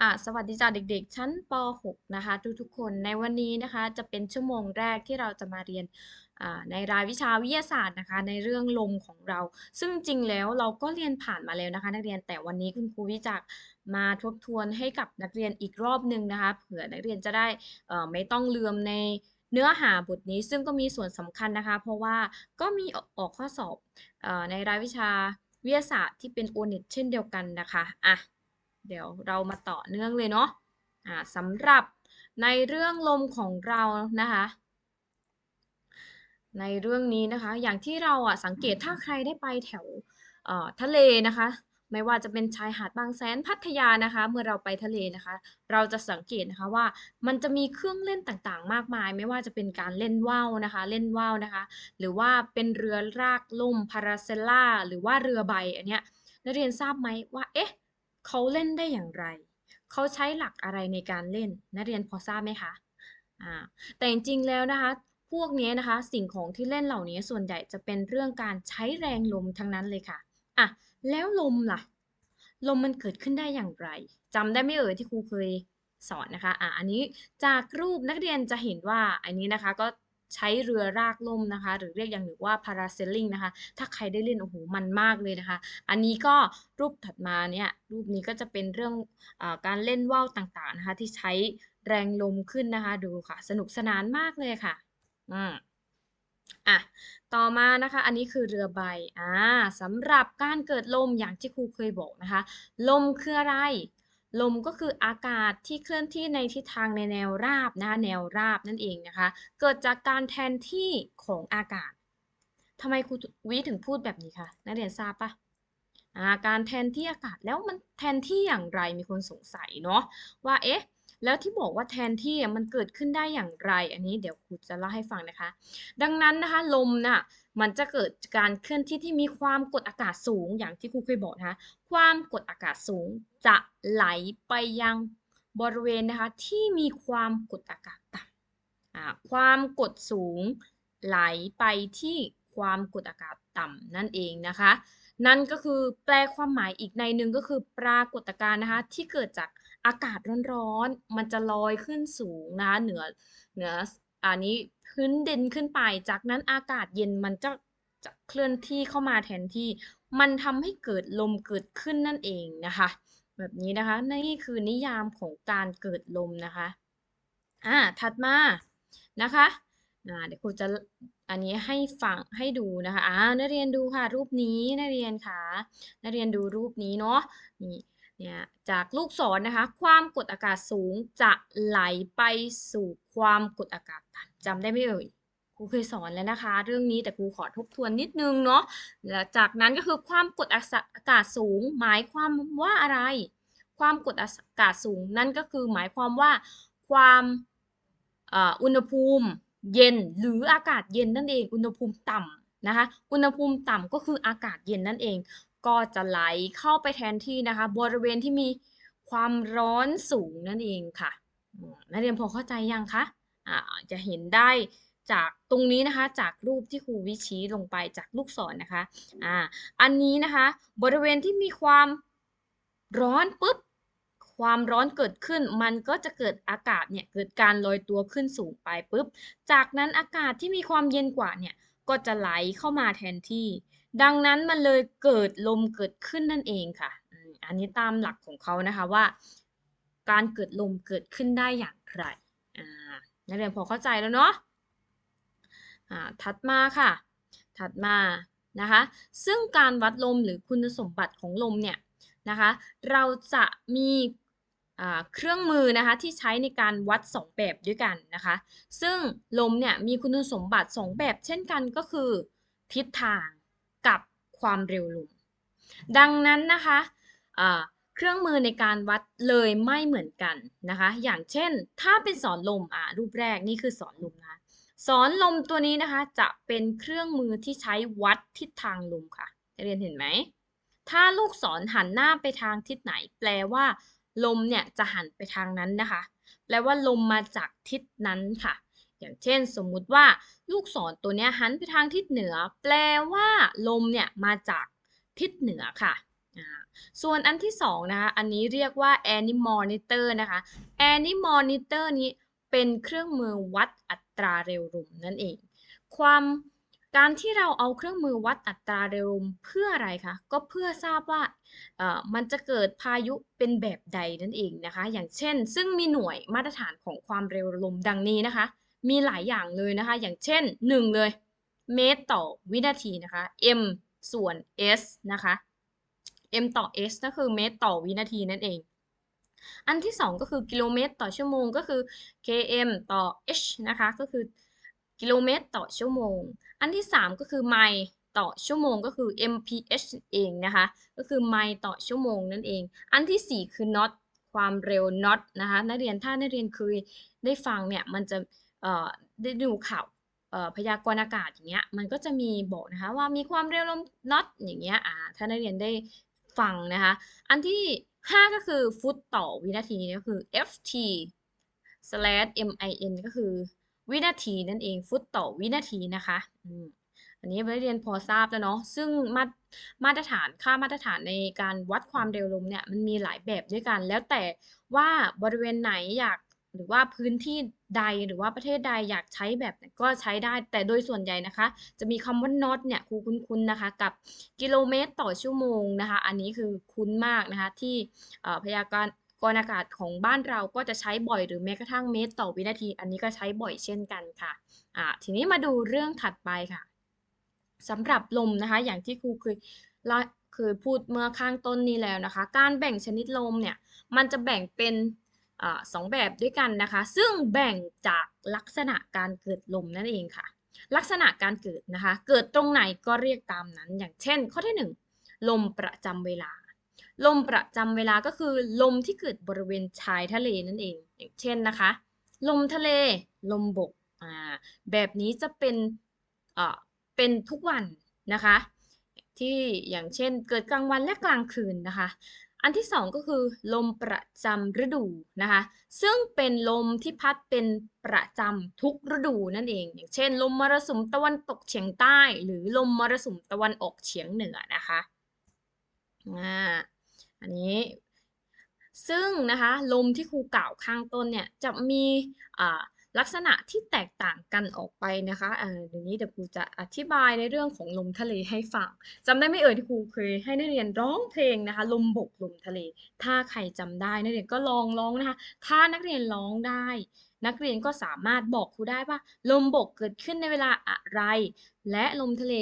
อะสวัสดีจ้าเด็กๆ ชั้นป .6 นะคะ ทุกๆคนในวันนี้นะคะจะเป็นชั่วโมงแรกที่เราจะมาเรียนในรายวิชาวิทยาศาสตร์นะคะ ในเรื่องลมของเรา ซึ่งจริงแล้วเราก็เรียนผ่านมาแล้วนะคะ นักเรียนแต่วันนี้คุณครูวิจักมาทบทวนให้กับนักเรียนอีกรอบหนึ่งนะคะเผื่อนักเรียนจะได้ไม่ต้องลืมในเนื้อหาบทนี้ซึ่งก็มีส่วนสำคัญนะคะ เพราะว่าก็มีออกข้อสอบอในรายวิชาวิทยาศาสตร์ที่เป็นโอเน็ตเช่นเดียวกันนะคะอะ เดี๋ยวเรามาต่อเนื่องเลยเนาะะสำหรับในเรื่องลมของเรานะคะ ในเรื่องนี้นะคะ อย่างที่เราอะสังเกตถ้าใครได้ไปแถวทะเลนะคะ ไม่ว่าจะเป็นชายหาดบางแสนพัทยานะคะ เมื่อเราไปทะเลนะคะ เราจะสังเกตนะคะว่ามันจะมีเครื่องเล่นต่างๆ มากมาย ไม่ว่าจะเป็นการเล่นว่าวนะคะ เล่นว่าวนะคะ หรือว่าเป็นเรือรากล่มพาราเซลล่าหรือว่าเรือใบอันเนี้ยนักเรียนทราบไหมว่าเอ๊ะ เขาเล่นได้อย่างไร เขาใช้หลักอะไรในการเล่น นักเรียนพอทราบไหมคะอ่าแต่จริงๆแล้วนะคะ พวกนี้นะคะ สิ่งของที่เล่นเหล่านี้ส่วนใหญ่จะเป็นเรื่องการใช้แรงลมทั้งนั้นเลยค่ะอะแล้วลมล่ะ ลมมันเกิดขึ้นได้อย่างไรจำได้ไม่เอ่ยที่ครูเคยสอนนะคะอะอันนี้จากรูปนักเรียนจะเห็นว่าอันนี้นะคะก็ ใช้เรือรากล่มนะคะ หรือเรียกอย่างหนึ่งว่าพาราเซลลิงนะคะ ถ้าใครได้เล่นโอ้โหมันมากเลยนะคะ อันนี้ก็รูปถัดมาเนี่ยรูปนี้ก็จะเป็นเรื่องอการเล่นว่าวต่างๆนะคะที่ใช้แรงลมขึ้นนะคะดูค่ะ สนุกสนานมากเลยค่ะอืมอะต่อมานะคะอันนี้คือเรือใบอ่าสำหรับการเกิดลมอย่างที่ครูเคยบอกนะคะ ลมคืออะไร ลมก็คืออากาศที่เคลื่อนที่ในทิศทางในแนวราบนะคะแนวราบนั่นเองนะคะ เกิดจากการแทนที่ของอากาศทำไมครูวิถึงพูดแบบนี้คะนักเรียนทราบปะาการแทนที่อากาศแล้วมันแทนที่อย่างไรมีคนสงสัยเนาะว่าเอ๊ะแล้วที่บอกว่าแทนที่มันเกิดขึ้นได้อย่างไร อันนี้เดี๋ยวครูจะเล่าให้ฟังนะคะ ดังนั้นนะคะลมน่ะ มันจะเกิดการเคลื่อนที่ที่มีความกดอากาศสูงอย่างที่ครูเคยบอกนะคะความกดอากาศสูงจะไหลไปยังบริเวณนะคะที่มีความกดอากาศต่ำความกดสูงไหลไปที่ความกดอากาศต่ำนั่นเองนะคะ นั่นก็คือแปลความหมายอีกในหนึ่งก็คือปรากฏการณ์นะคะที่เกิดจากอากาศร้อนๆ มันจะลอยขึ้นสูงนะคะเหนือเหนืออันนี้ พื้นดินขึ้นไป จากนั้นอากาศเย็นมันจะจะเคลื่อนที่เข้ามาแทนที่ มันทำให้เกิดลมเกิดขึ้นนั่นเองนะคะ แบบนี้นะคะ นี่คือนิยามของการเกิดลมนะคะ อ่า ถัดมานะคะอ่าเดี๋ยวครูจะอันนี้ให้ฟังให้ดูนะคะอ่านักเรียนดูค่ะรูปนี้นักเรียนค่ะนักเรียนดูรูปนี้เนาะนี่ เนี่ยจากลูกศรนนะคะ ความกดอากาศสูงจะไหลไปสู่ความกดอากาศต่ำจำได้ไหมเอ่ยครูเคยสอนแล้วนะคะ เรื่องนี้แต่ครูขอทบทวนนิดนึงเนาะแล้วจากนั้นก็คือความกดอากาศสูง หมายความว่าอะไร ความกดอากาศสูงนั่นก็คือหมายความว่าความอุณหภูมิเย็นหรืออากาศเย็นนั่นเอง อุณหภูมิต่ำนะคะ อุณหภูมิต่ำก็คืออากาศเย็นนั่นเอง ก็จะไหลเข้าไปแทนที่นะคะ บริเวณที่มีความร้อนสูงนั่นเองค่ะนักเรียนพอเข้าใจยังคะะจะเห็นได้จากตรงนี้นะคะจากรูปที่ครูวิชี้ลงไปจากลูกศรนนะคะอ่าอันนี้นะคะบริเวณที่มีความร้อนปุ๊บความร้อนเกิดขึ้นมันก็จะเกิดอากาศเนี่ยเกิดการลอยตัวขึ้นสูงไปปุ๊บ จากนั้นอากาศที่มีความเย็นกว่าเนี่ยก็จะไหลเข้ามาแทนที่ ดังนั้นมันเลยเกิดลมเกิดขึ้นนั่นเองค่ะอันนี้ตามหลักของเขานะคะว่า การเกิดลมเกิดขึ้นได้อย่างไรนักเรียนพอเข้าใจแล้วเนาะถัดมาค่ะ ถัดมานะคะ ซึ่งการวัดลมหรือคุณสมบัติของลมเนี่ยนะคะ เราจะมีเครื่องมือนะคะที่ใช้ในการวัด 2 แบบด้วยกันนะคะ ซึ่งลมเนี่ยมีคุณสมบัติ 2 แบบเช่นกันก็คือ ทิศทาง กับความเร็วลม ดังนั้นนะคะเครื่องมือในการวัดเลยไม่เหมือนกันนะคะ อย่างเช่น ถ้าเป็นสอนลมอ่ารูปแรกนี่คือสอนลมนะสอนลมตัวนี้นะคะจะเป็นเครื่องมือที่ใช้วัดทิศทางลมค่ะเรียนเห็นไหม ถ้าลูกศรหันหน้าไปทางทิศไหน แปลว่า ลมเนี่ยจะหันไปทางนั้นนะคะ แปลว่าลมมาจากทิศนั้นค่ะ อย่างเช่น สมมุติว่าลูกศรตัวนี้หันไปทางทิศเหนือ แปลว่าลมเนี่ยมาจากทิศเหนือค่ะ ส่วนอันที่สองนะคะ อันนี้เรียกว่า anemometer นะคะ anemometer นี้เป็นเครื่องมือวัดอัตราเร็วลมนั่นเอง ความการที่เราเอาเครื่องมือวัดอัตราเร็วลมเพื่ออะไรคะ ก็เพื่อทราบว่ามันจะเกิดพายุเป็นแบบใดนั่นเองนะคะ อย่างเช่น ซึ่งมีหน่วยมาตรฐานของความเร็วลมดังนี้นะคะ มีหลายอย่างเลยนะคะ อย่างเช่น 1 เลย เมตรต่อวินาทีนะคะ m ส่วน s นะคะ m ต่อ s ก็คือเมตรต่อวินาทีนั่นเอง อันที่ 2 ก็คือกิโลเมตรต่อชั่วโมงก็คือ km ต่อ h นะคะ ก็คือกิโลเมตรต่อชั่วโมง อันที่ 3 ก็คือไมล์ต่อชั่วโมงก็คือ mph เองนะคะ ก็คือไมล์ต่อชั่วโมงนั่นเอง อันที่ 4 คือ knot ความเร็ว knot นะคะ นักเรียนถ้านักเรียนเคยได้ฟังเนี่ย มันจะ ได้ดูข่าวพยากรณ์อากาศอย่างเงี้ยมันก็จะมีบอกนะคะว่ามีความเร็วลม knot อย่างเงี้ยอ่าถ้านักเรียนได้ฟังนะคะ อันที่ 5 ก็คือฟุตต่อวินาทีก็คือ ft slash min ก็คือวินาทีนั่นเองฟุตต่อวินาทีนะคะอันนี้นักเรียนพอทราบแล้วเนาะซึ่งมามาตรฐานค่ามาตรฐานในการวัดความเร็วลมเนี่ยมันมีหลายแบบด้วยกัน แล้วแต่ว่าบริเวณไหนอยาก หรือว่าพื้นที่ใดหรือว่าประเทศใดอยากใช้แบบก็ใช้ได้แต่โดยส่วนใหญ่นะคะ จะมีคำว่า not เนี่ยครูคุ้นๆนะคะ กับกิโลเมตรต่อชั่วโมงนะคะ อันนี้คือคุ้นมากนะคะ ที่พยากรณ์กรอากาศของบ้านเราก็จะใช้บ่อยหรือแม้กระทั่งเมตรต่อวินาที อันนี้ก็ใช้บ่อยเช่นกันค่ะอ่าทีนี้มาดูเรื่องถัดไปค่ะสำหรับลมนะคะ อย่างที่ครูเคยเคยพูดเมื่อข้างต้นนี้แล้วนะคะ การแบ่งชนิดลมเนี่ย มันจะแบ่งเป็น สองแบบด้วยกันนะคะ ซึ่งแบ่งจากลักษณะการเกิดลมนั่นเองค่ะ ลักษณะการเกิดนะคะ เกิดตรงไหนก็เรียกตามนั้น อย่างเช่น ข้อที่ 1 ลมประจำเวลา ลมประจำเวลาก็คือลมที่เกิดบริเวณชายทะเลนั่นเอง อย่างเช่นนะคะ ลมทะเล ลมบกอ่าแบบนี้จะเป็นอ่าเป็นทุกวันนะคะ ที่อย่างเช่นเกิดกลางวันและกลางคืนนะคะ อันที่สองก็คือลมประจำฤดูนะคะ ซึ่งเป็นลมที่พัดเป็นประจำทุกฤดูนั่นเอง อย่างเช่น ลมมรสุมตะวันตกเฉียงใต้ หรือลมมรสุมตะวันออกเฉียงเหนือนะคะอ่าอันนี้ ซึ่งนะคะลมที่ครูกล่าวข้างต้นเนี่ยจะมีอ่า ลักษณะที่แตกต่างกันออกไปนะคะเดี๋ยวนี้เดี๋ยวครูจะอธิบายในเรื่องของลมทะเลให้ฟังจำได้ไหมเอ่ยที่ครูเคยให้นักเรียนร้องเพลงนะคะลมบกลมทะเล ถ้าใครจำได้นักเรียนก็ลองร้องนะคะ ถ้านักเรียนร้องได้ นักเรียนก็สามารถบอกครูได้ว่า ลมบกเกิดขึ้นในเวลาอะไร และลมทะเล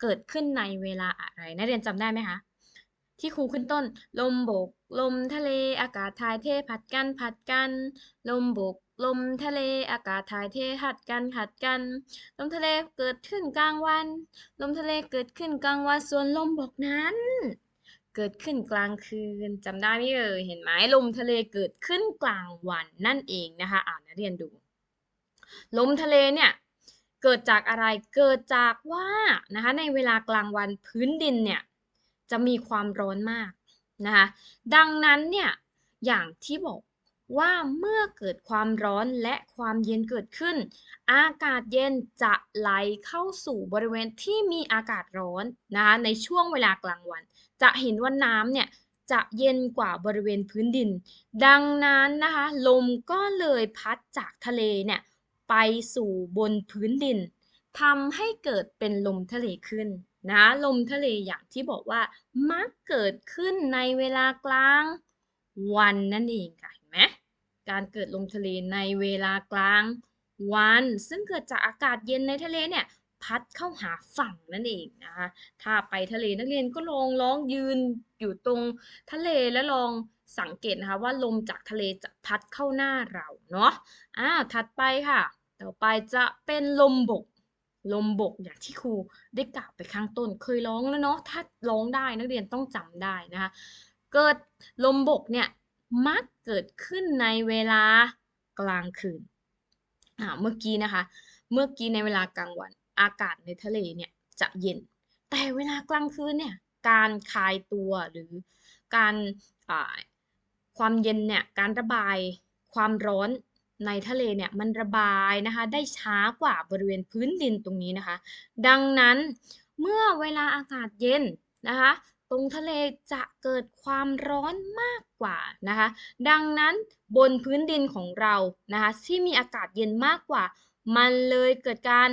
เกิดขึ้นในเวลาอะไร นักเรียนจำได้ไหมคะที่ครูขึ้นต้น ลมบก ลมทะเลอากาศถ่ายเทผัดกันผัดกัน ลมบก ลมทะเลอากาศถ่ายเทผัดกันผัดกัน ลมทะเลเกิดขึ้นกลางวัน ลมทะเลเกิดขึ้นกลางวันส่วนลมบกนั้น เกิดขึ้นกลางคืนจำได้ไหมเอ่ยเห็นไหมลมทะเลเกิดขึ้นกลางวันนั่นเองนะคะอ่านนักเรียนดู ลมทะเลเนี่ยเกิดจากอะไรเกิดจากว่านะคะในเวลากลางวันพื้นดินเนี่ยจะมีความร้อนมากนะคะดังนั้นเนี่ยอย่างที่บอก ว่าเมื่อเกิดความร้อนและความเย็นเกิดขึ้น อากาศเย็นจะไหลเข้าสู่บริเวณที่มีอากาศร้อนนะคะในช่วงเวลากลางวัน จะเห็นว่าน้ำเนี่ยจะเย็นกว่าบริเวณพื้นดิน ดังนั้นนะคะลมก็เลยพัดจากทะเลเนี่ยไปสู่บนพื้นดินทำให้เกิดเป็นลมทะเลขึ้นนะลมทะเลอย่างที่บอกว่ามักเกิดขึ้นในเวลากลางวันนั่นเองค่ะ การเกิดลมทะเลในเวลากลางวัน ซึ่งเกิดจากอากาศเย็นในทะเลเนี่ยพัดเข้าหาฝั่งนั่นเองนะคะถ้าไปทะเลนักเรียนก็ลองลองยืนอยู่ตรงทะเลแล้วลองสังเกตนะคะว่าลมจากทะเลจะพัดเข้าหน้าเราเนาะอ่าถัดไปค่ะ ต่อไปจะเป็นลมบก ลมบกอย่างที่ครูได้กล่าวไปข้างต้นเคยร้องแล้วเนาะถ้าร้องได้นักเรียนต้องจำได้นะคะเกิดลมบกเนี่ย มักเกิดขึ้นในเวลากลางคืนอ่าเมื่อกี้นะคะ เมื่อกี้ในเวลากลางวันอากาศในทะเลเนี่ยจะเย็น แต่เวลากลางคืนเนี่ยการคลายตัวหรือการความเย็นเนี่ยการระบายความร้อนในทะเลเนี่ยมันระบายนะคะได้ช้ากว่าบริเวณพื้นดินตรงนี้นะคะ ดังนั้นเมื่อเวลาอากาศเย็นนะคะ รงทะเลจะเกิดความร้อนมากกว่านะคะ ดังนั้นบนพื้นดินของเรานะคะที่มีอากาศเย็นมากกว่า มันเลยเกิดการ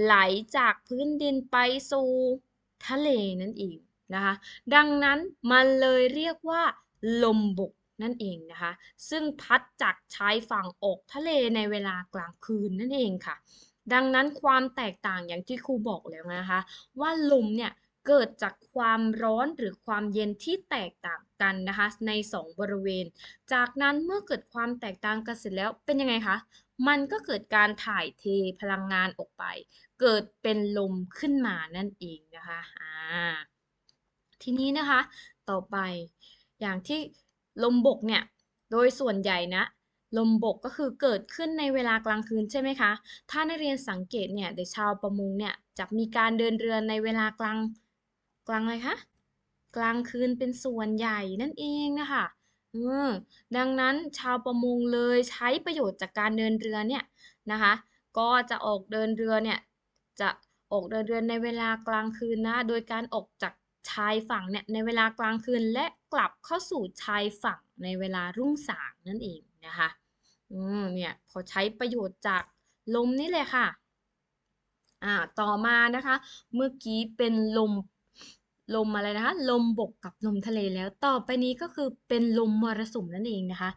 ไหลจากพื้นดินไปสู่ทะเลนั่นเองนะคะดังนั้นมันเลยเรียกว่า ลมบกนั่นเองนะคะซึ่งพัดจากชายฝั่งออกทะเลในเวลากลางคืนนั่นเองค่ะ ดังนั้นความแตกต่างอย่างที่ครูบอกแล้วนะคะ ว่าลมเนี่ย เกิดจากความร้อนหรือความเย็นที่แตกต่างกันนะคะใน 2 บริเวณ จากนั้นเมื่อเกิดความแตกต่างกันเสร็จแล้วเป็นยังไงคะ มันก็เกิดการถ่ายเทพลังงานออกไป เกิดเป็นลมขึ้นมานั่นเองนะคะอ่าทีนี้นะคะ ต่อไปอย่างที่ลมบกเนี่ยโดยส่วนใหญ่นะลมบกก็คือเกิดขึ้นในเวลากลางคืนใช่ไหมคะ ถ้านักเรียนสังเกตเนี่ยเด็กชาวประมงเนี่ยจะมีการเดินเรือในเวลากลาง กลางอะไรคะ กลางคืนเป็นส่วนใหญ่นั่นเองนะคะเออดังนั้นชาวประมงเลยใช้ประโยชน์จากการเดินเรือเนี่ยนะคะ ก็จะออกเดินเรือเนี่ยจะออกเดินเรือในเวลากลางคืนนะ โดยการออกจากชายฝั่งเนี่ยในเวลากลางคืนและกลับเข้าสู่ชายฝั่งในเวลารุ่งสางนั่นเองนะคะ อืมเนี่ยพอใช้ประโยชน์จากลมนี่เลยค่ะ อ่าต่อมานะคะ เมื่อกี้เป็นลม ลมอะไรนะคะ ลมบกกับลมทะเลแล้วต่อไปนี้ก็คือเป็นลมมรสุมนั่นเองนะคะ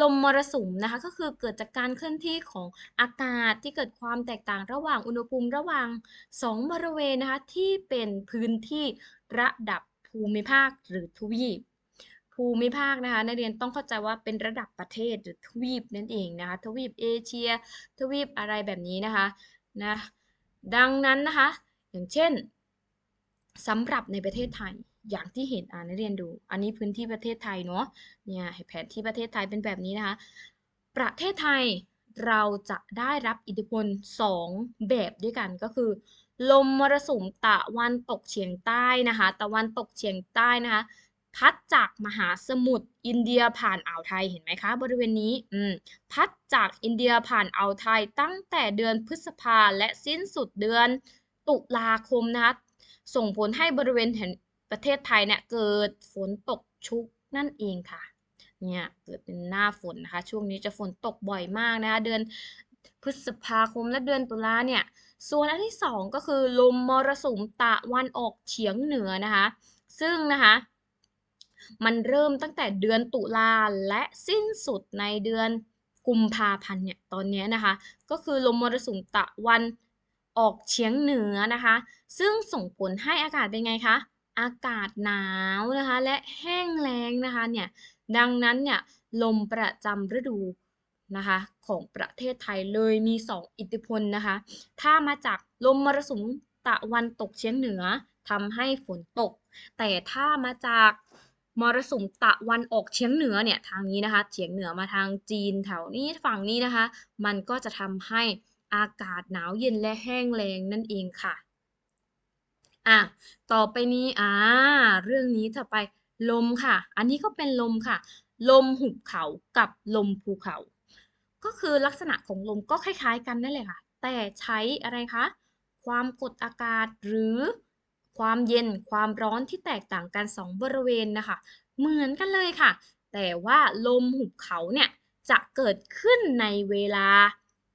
ลมมรสุมนะคะก็คือเกิดจากการเคลื่อนที่ของอากาศที่เกิดความแตกต่างระหว่างอุณหภูมิระหว่างสองบริเวณนะคะที่เป็นพื้นที่ระดับภูมิภาคหรือทวีปภูมิภาคนะคะนักเรียนต้องเข้าใจว่าเป็นระดับประเทศหรือทวีปนั่นเองนะคะ ทวีปเอเชีย ทวีปอะไรแบบนี้นะคะนะดังนั้นนะคะ อย่างเช่น สำหรับในประเทศไทยอย่างที่เห็นอ่านเรียนดู อันนี้พื้นที่ประเทศไทยเนาะเนี่ยแผนที่ประเทศไทยเป็นแบบนี้นะคะ ประเทศไทยเราจะได้รับอิทธิพล 2 แบบด้วยกันก็คือ ลมมรสุมตะวันตกเฉียงใต้นะคะ ตะวันตกเฉียงใต้นะคะ พัดจากมหาสมุทรอินเดียผ่านอ่าวไทยเห็นไหมคะ บริเวณนี้อืมพัดจากอินเดียผ่านอ่าวไทยตั้งแต่เดือนพฤษภาและสิ้นสุดเดือนตุลาคมนะคะ ส่งผลให้บริเวณแห่งประเทศไทยเนี่ยเกิดฝนตกชุกนั่นเองค่ะ เนี่ยเกิดเป็นหน้าฝนนะคะ ช่วงนี้จะฝนตกบ่อยมากนะคะ เดือนพฤษภาคมและเดือนตุลาเนี่ย ส่วนอันที่สองก็คือลมมรสุมตะวันออกเฉียงเหนือนะคะ ซึ่งนะคะ มันเริ่มตั้งแต่เดือนตุลาและสิ้นสุดในเดือนกุมภาพันธ์เนี่ยตอนนี้นะคะ ก็คือลมมรสุมตะวันอ ออกเฉียงเหนือนะคะ ซึ่งส่งผลให้อากาศเป็นไงคะ อากาศหนาวนะคะ และแห้งแล้งนะคะเนี่ยดังนั้นเนี่ยลมประจำฤดูนะคะของประเทศไทยเลยมี 2 อิทธิพลนะคะ ถ้ามาจากลมมรสุมตะวันตกเฉียงเหนือทำให้ฝนตก แต่ถ้ามาจากมรสุมตะวันออกเฉียงเหนือเนี่ยทางนี้นะคะเฉียงเหนือมาทางจีนแถวนี้ฝั่งนี้นะคะ มันก็จะทำให้ อากาศหนาวเย็นและแห้งแล้งนั่นเองค่ะอะต่อไปนี้อ่าเรื่องนี้ต่อไปลมค่ะ อันนี้ก็เป็นลมค่ะ ลมหุบเขากับลมภูเขา ก็คือลักษณะของลมก็คล้ายๆกันนั่นแหละค่ะ แต่ใช้อะไรคะความกดอากาศหรือความเย็นความร้อนที่แตกต่างกัน 2 บริเวณนะคะ เหมือนกันเลยค่ะ แต่ว่าลมหุบเขาเนี่ยจะเกิดขึ้นในเวลา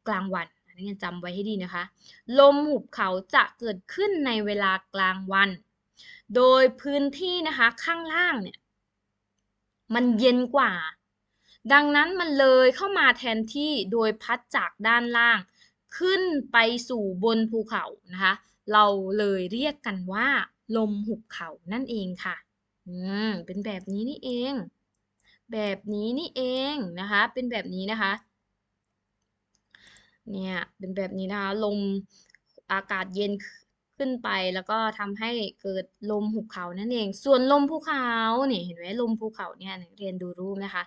กลางวัน นักเรียนจำไว้ให้ดีนะคะ ลมหุบเขาจะเกิดขึ้นในเวลากลางวัน โดยพื้นที่นะคะข้างล่างเนี่ยมันเย็นกว่า ดังนั้นมันเลยเข้ามาแทนที่โดยพัดจากด้านล่าง ขึ้นไปสู่บนภูเขานะคะ เราเลยเรียกกันว่า ลมหุบเขานั่นเองค่ะ อืมเป็นแบบนี้นี่เอง แบบนี้นี่เองนะคะ เป็นแบบนี้นะคะ เนี่ยเป็นแบบนี้นะคะลมอากาศเย็นขึ้นไปแล้วก็ทำให้เกิดลมหุบเขานั่นเอง ส่วนลมภูเขาเนี่ยเห็นไหมลมภูเขาเนี่ยเรียนดูรูปนะคะ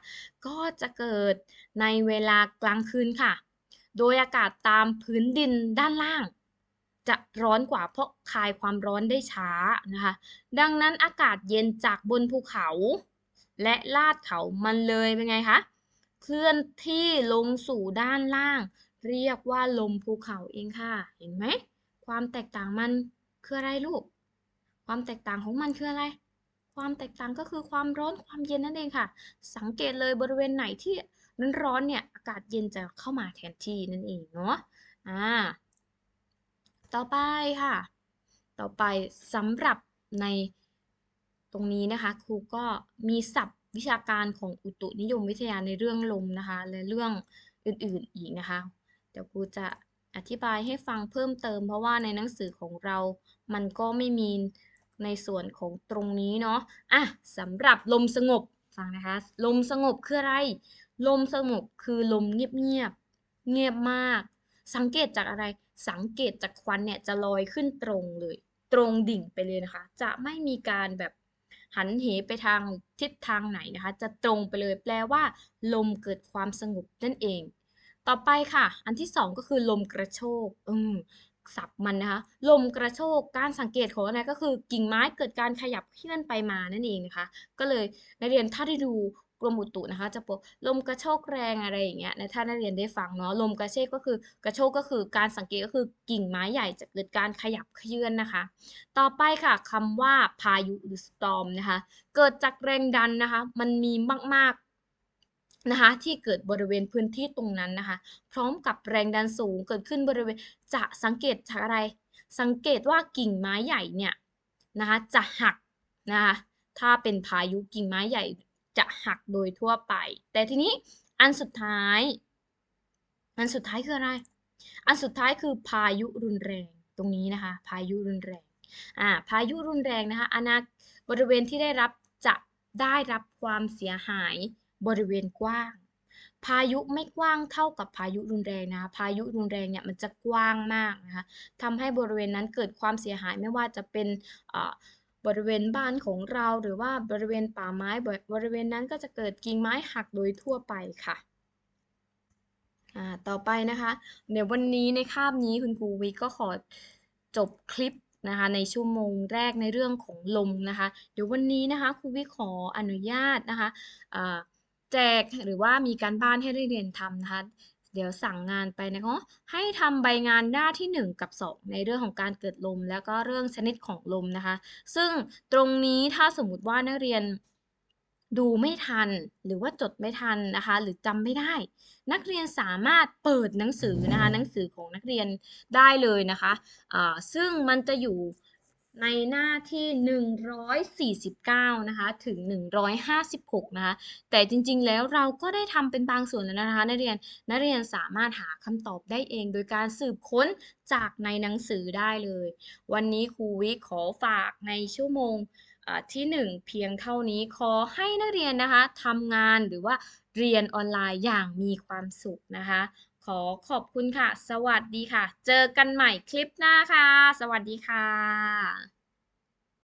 ก็จะเกิดในเวลากลางคืนค่ะ โดยอากาศตามพื้นดินด้านล่าง จะร้อนกว่าเพราะคายความร้อนได้ช้านะคะ ดังนั้นอากาศเย็นจากบนภูเขา และลาดเขามันเลยเป็นไงคะ เคลื่อนที่ลงสู่ด้านล่าง เรียกว่าลมภูเขาเองค่ะ เห็นไหม ความแตกต่างมันคืออะไรลูก ความแตกต่างของมันคืออะไร ความแตกต่างก็คือความร้อนความเย็นนั่นเองค่ะ สังเกตเลยบริเวณไหนที่ร้อนๆเนี่ย อากาศเย็นจะเข้ามาแทนที่นั่นเองเนาะ อ่า ต่อไปค่ะ ต่อไปสำหรับในตรงนี้นะคะ ครูก็มีศัพท์วิชาการของอุตุนิยมวิทยาในเรื่องลมนะคะ และเรื่องอื่นๆอีกนะคะ ดี๋ยวครูจะอธิบายให้ฟังเพิ่มเติม เพราะว่าในหนังสือของเรา มันก็ไม่มีในส่วนของตรงนี้เนาะอะสำหรับลมสงบฟังนะคะ ลมสงบคืออะไร ลมสงบคือลมเงียบเงียบเงียบมาก สังเกตจากอะไร สังเกตจากควันเนี่ยจะลอยขึ้นตรงเลย ตรงดิ่งไปเลยนะคะ จะไม่มีการแบบหันเหไปทางทิศทางไหนนะคะ จะตรงไปเลยแปลว่า ลมเกิดความสงบนั่นเอง ต่อไปค่ะ อันที่สองก็คือลมกระโชกอืมศัพท์มันนะคะ ลมกระโชกการสังเกตของอะไรก็คือกิ่งไม้เกิดการขยับเคลื่อนไปมานั่นเองนะคะ ก็เลยนักเรียนถ้าได้ดูกรมอุตุนะคะ จะบอกลมกระโชกแรงอะไรอย่างเงี้ยนะถ้านักเรียนได้ฟังเนาะลมกระเชกก็คือกระโชกก็คือการสังเกตก็คือกิ่งไม้ใหญ่จะเกิดการขยับเคลื่อนนะคะ ต่อไปค่ะคำว่าพายุหรือ storm นะคะ เกิดจากแรงดันนะคะ มันมีมาก นะคะที่เกิดบริเวณพื้นที่ตรงนั้นนะคะพร้อมกับแรงดันสูงเกิดขึ้นบริเวณจะสังเกตจากอะไร สังเกตว่ากิ่งไม้ใหญ่เนี่ยนะคะจะหักนะคะถ้าเป็นพายุกิ่งไม้ใหญ่จะหักโดยทั่วไป แต่ทีนี้อันสุดท้าย อันสุดท้ายคืออะไร อันสุดท้ายคือพายุรุนแรงตรงนี้นะคะ พายุรุนแรงอ่าพายุรุนแรงนะคะอนาบริเวณที่ได้รับจะได้รับความเสียหาย บริเวณกว้าง พายุไม่กว้างเท่ากับพายุรุนแรงนะ พายุรุนแรงเนี่ยมันจะกว้างมากนะคะทำให้บริเวณนั้นเกิดความเสียหายไม่ว่าจะเป็นบริเวณบ้านของเราหรือว่าบริเวณป่าไม้บริเวณนั้นก็จะเกิดกิ่งไม้หักโดยทั่วไปค่ะต่อไปนะคะเดี๋ยววันนี้ในคาบนี้คุณครูวิก็ขอจบคลิปนะคะในชั่วโมงแรกในเรื่องของลมนะคะ เดี๋ยววันนี้นะคะครูวิขออนุญาตนะคะ แจกหรือว่ามีการบ้านให้ได้เรียนทำนะคะเดี๋ยวสั่งงานไปนะคะให้ทำใบงานหน้าที่ 1 กับ 2 ในเรื่องของการเกิดลม แล้วก็เรื่องชนิดของลมนะคะ ซึ่งตรงนี้ถ้าสมมติว่านักเรียนดูไม่ทันหรือว่าจดไม่ทันนะคะ หรือจำไม่ได้ นักเรียนสามารถเปิดหนังสือนะคะหนังสือของนักเรียนได้เลยนะคะะซึ่งมันจะอยู่ ในหน้าที่ 149 นะคะ ถึง 156 นะคะ แต่จริงๆ แล้วเราก็ได้ทำเป็นบางส่วนแล้วนะคะ นักเรียน นักเรียนสามารถหาคำตอบได้เองโดยการสืบค้นจากในหนังสือได้เลย วันนี้ครูวิขอฝากในชั่วโมงที่ 1 เพียงเท่านี้ขอให้นักเรียนนะคะทำงานหรือว่าเรียนออนไลน์อย่างมีความสุขนะคะ ขอขอบคุณค่ะ สวัสดีค่ะ เจอกันใหม่คลิปหน้าค่ะ สวัสดีค่ะ